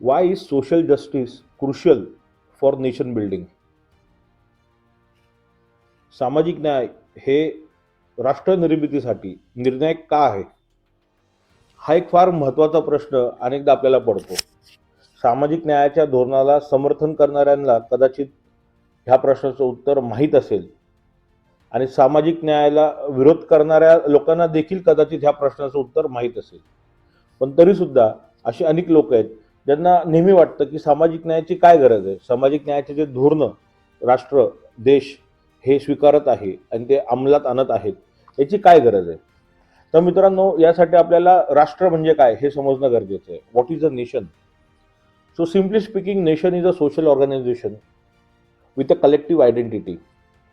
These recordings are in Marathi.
Why is social justice crucial for nation building सामाजिक न्याय हे राष्ट्र निर्मितीसाठी निर्णायक का आहे? हा एक फार महत्त्वाचा प्रश्न अनेकदा आपल्याला पडतो. सामाजिक न्यायाच्या धोरणाला समर्थन करणाऱ्यांना कदाचित ह्या प्रश्नाचं उत्तर माहीत असेल. आणि सामाजिक न्यायाला विरोध करणाऱ्या लोकांना देखील कदाचित ह्या प्रश्नाचं उत्तर माहीत असेल. पण तरीसुद्धा अशी अनेक लोक आहेत ज्यांना नेहमी वाटतं की सामाजिक न्यायाची काय गरज आहे? सामाजिक न्यायाचे जे धोरणं राष्ट्र देश हे स्वीकारत आहे आणि ते अंमलात आणत आहेत याची काय गरज आहे? तर मित्रांनो यासाठी आपल्याला राष्ट्र म्हणजे काय हे समजणं गरजेचं आहे. What is a nation so simply speaking nation is a social organisation with a collective identity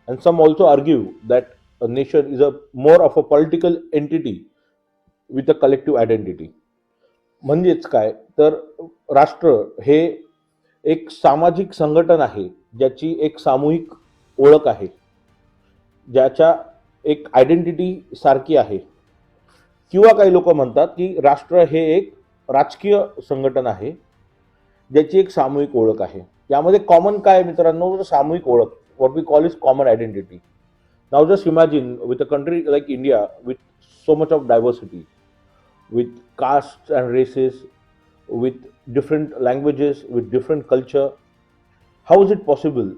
and some also argue that a nation is a more of a political entity with a collective identity म्हणजेच काय? तर राष्ट्र हे एक सामाजिक संघटन आहे ज्याची एक सामूहिक ओळख आहे ज्याच्या एक आयडेंटिटी सारखी आहे. किंवा काही लोक म्हणतात की राष्ट्र हे एक राजकीय संघटन आहे ज्याची एक सामूहिक ओळख आहे. यामध्ये कॉमन काय आहे मित्रांनो? तर सामूहिक ओळख what we call is common identity now just imagine with a country like India with so much of diversity with castes and races, with different languages, with different culture. How is it possible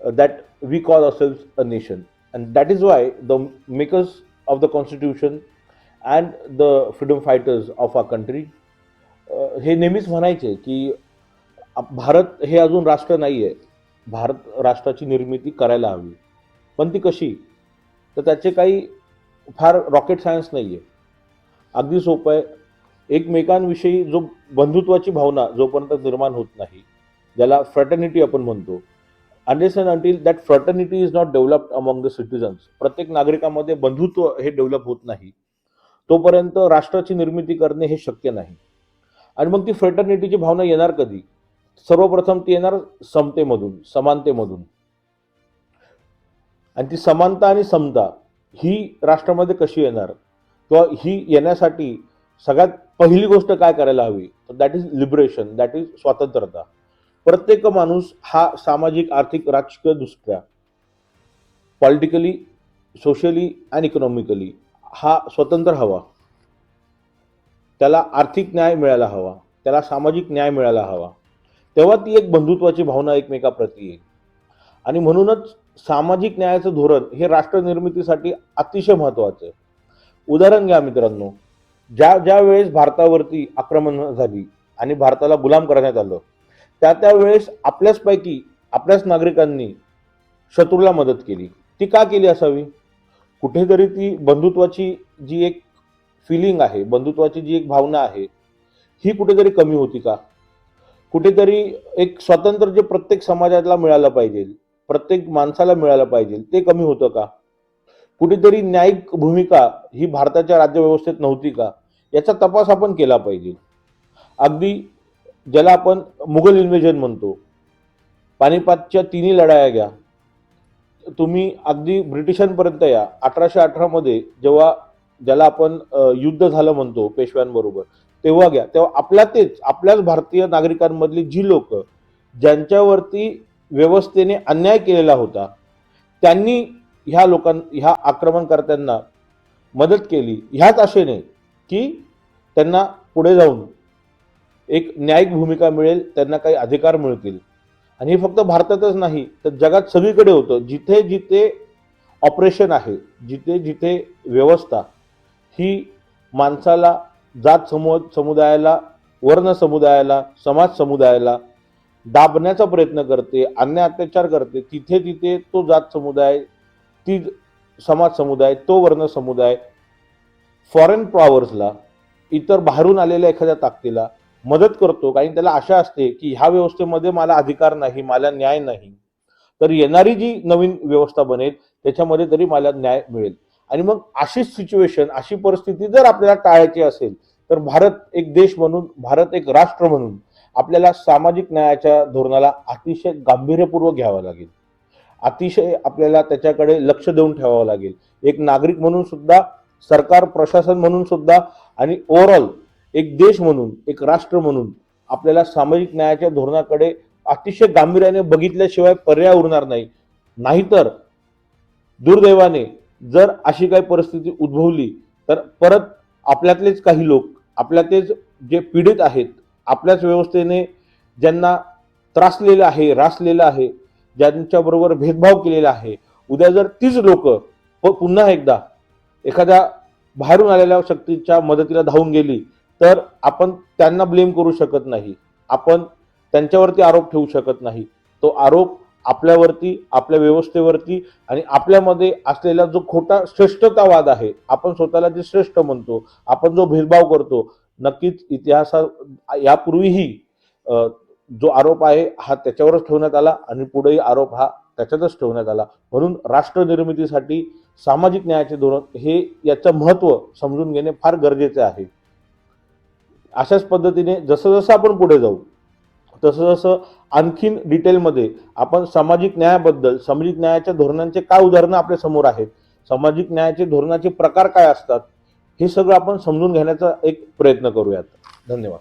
uh, that we call ourselves a nation? And that is why the makers of the constitution and the freedom fighters of our country हे नेहमीच म्हणायचे की भारत हे अजून राष्ट्र नाही आहे भारत राष्ट्राची निर्मिती करायला हवी पण ती कशी तर त्याचे काही फार रॉकेट सायन्स नाही आहे अगदी सोपं आहे. एकमेकांविषयी जो बंधुत्वाची भावना जोपर्यंत निर्माण होत नाही ज्याला फ्रटर्निटी आपण म्हणतो unless and until that fraternity is not developed among the citizens प्रत्येक नागरिकामध्ये बंधुत्व हे डेव्हलप होत नाही. तोपर्यंत राष्ट्राची निर्मिती करणे हे शक्य नाही. आणि मग ती फ्रटर्निटीची भावना येणार कधी? सर्वप्रथम ती येणार समतेमधून समानतेमधून. आणि ती समानता आणि समता ही राष्ट्रामध्ये कशी येणार? किंवा ही येण्यासाठी सगळ्यात पहिली गोष्ट काय करायला हवी? तर that is liberation that is स्वातंत्र्यता. प्रत्येक माणूस हा सामाजिक आर्थिक राजकीय दृष्ट्या पॉलिटिकली सोशली अँड इकॉनॉमिकली हा स्वतंत्र हवा. त्याला आर्थिक न्याय मिळायला हवा. त्याला सामाजिक न्याय मिळायला हवा. तेव्हा ती एक बंधुत्वाची भावना एकमेकाप्रती येईल. आणि म्हणूनच सामाजिक न्यायाचं धोरण हे राष्ट्र निर्मितीसाठी अतिशय महत्त्वाचं आहे. उदाहरण घ्या मित्रांनो. ज्या ज्या वेळेस भारतावरती आक्रमण झाली आणि भारताला गुलाम करण्यात आलं त्या त्या वेळेस आपल्याचपैकी आपल्याच नागरिकांनी शत्रूला मदत केली. ती का केली असावी? कुठेतरी ती बंधुत्वाची जी एक फिलिंग आहे बंधुत्वाची जी एक भावना आहे ही कुठेतरी कमी होती का? कुठेतरी एक स्वातंत्र्य जे प्रत्येक समाजाला मिळालं पाहिजे प्रत्येक माणसाला मिळालं पाहिजे ते कमी होतं का? कुठेतरी न्यायिक भूमिका ही भारताच्या राज्यव्यवस्थेत नव्हती का? याचा तपास आपण केला पाहिजे. अगदी ज्याला आपण मुघल इन्व्हेजन म्हणतो. पानिपतच्या तिन्ही लढाया घ्या. तुम्ही अगदी ब्रिटिशांपर्यंत या. अठराशे अठरामध्ये जेव्हा ज्याला आपण युद्ध झालं म्हणतो पेशव्यांबरोबर तेव्हा घ्या. तेव्हा आपल्या तेच आपल्याच भारतीय नागरिकांमधली जी लोक ज्यांच्यावरती व्यवस्थेने अन्याय केलेला होता त्यांनी ह्या लोकां ह्या आक्रमणकर्त्यांना मदत केली ह्याच आशेने की त्यांना पुढे जाऊन एक न्यायिक भूमिका मिळेल त्यांना काही अधिकार मिळतील. आणि हे फक्त भारतातच नाही तर जगात सगळीकडे होतं. जिथे जिथे ऑपरेशन आहे जिथे जिथे व्यवस्था ही माणसाला जात समूह समुदायाला वर्ण समुदायाला समाज समुदायाला दाबण्याचा प्रयत्न करते अन्य अत्याचार करते तिथे तिथे तो जात समुदाय ती समाज समुदाय तो वर्ण समुदाय फॉरेन पॉवर्सला इतर बाहेरून आलेल्या एखाद्या ताकदीला मदत करतो. कारण त्याला आशा असते की ह्या व्यवस्थेमध्ये मला अधिकार नाही मला न्याय नाही. तर येणारी जी नवीन व्यवस्था बनेल त्याच्यामध्ये तरी मला न्याय मिळेल. आणि मग अशीच सिच्युएशन अशी परिस्थिती जर आपल्याला टाळायची असेल तर भारत एक देश म्हणून भारत एक राष्ट्र म्हणून आपल्याला सामाजिक न्यायाच्या धोरणाला अतिशय गांभीर्यपूर्वक घ्यावं लागेल. अतिशय आपल्याला त्याच्याकडे लक्ष देऊन ठेवावं लागेल. एक नागरिक म्हणून सुद्धा सरकार प्रशासन म्हणून सुद्धा आणि ओव्हरऑल एक देश म्हणून एक राष्ट्र म्हणून आपल्याला सामाजिक न्यायाच्या धोरणाकडे अतिशय गांभीर्याने बघितल्याशिवाय पर्याय उरणार नाही. नाहीतर दुर्दैवाने जर अशी काही परिस्थिती उद्भवली तर परत आपल्यातलेच काही लोक आपल्यातलेच जे पीडित आहेत आपल्याच व्यवस्थेने ज्यांना त्रासलेलं आहे रासलेलं आहे ज्यांच्याबरोबर भेदभाव केलेला आहे उद्या जर तीच लोक पुन्हा एकदा एखाद्या बाहेरून आलेल्या शक्तीच्या मदतीला धावून गेली तर आपण त्यांना ब्लेम करू शकत नाही. आपण त्यांच्यावरती आरोप ठेवू शकत नाही. तो आरोप आपल्यावरती आपल्या व्यवस्थेवरती आणि आपल्यामध्ये असलेला जो खोटा श्रेष्ठतावाद आहे आपण स्वतःला जे श्रेष्ठ म्हणतो आपण जो भेदभाव करतो नक्कीच इतिहासा यापूर्वीही जो आरोप आहे हा त्याच्यावरच ठेवण्यात आला आणि पुढेही आरोप हा त्याच्यातच ठेवण्यात आला. म्हणून राष्ट्र निर्मितीसाठी सामाजिक न्यायाचे धोरण हे याचं महत्त्व समजून घेणे फार गरजेचे आहे. अशाच पद्धतीने जसं जसं आपण पुढे जाऊ तसं जसं आणखीन डिटेलमध्ये आपण सामाजिक न्यायाबद्दल सामाजिक न्यायाच्या धोरणांचे काय उदाहरणं आपल्यासमोर आहेत सामाजिक न्यायाचे धोरणाचे प्रकार काय असतात हे सगळं आपण समजून घेण्याचा एक प्रयत्न करूयात. धन्यवाद.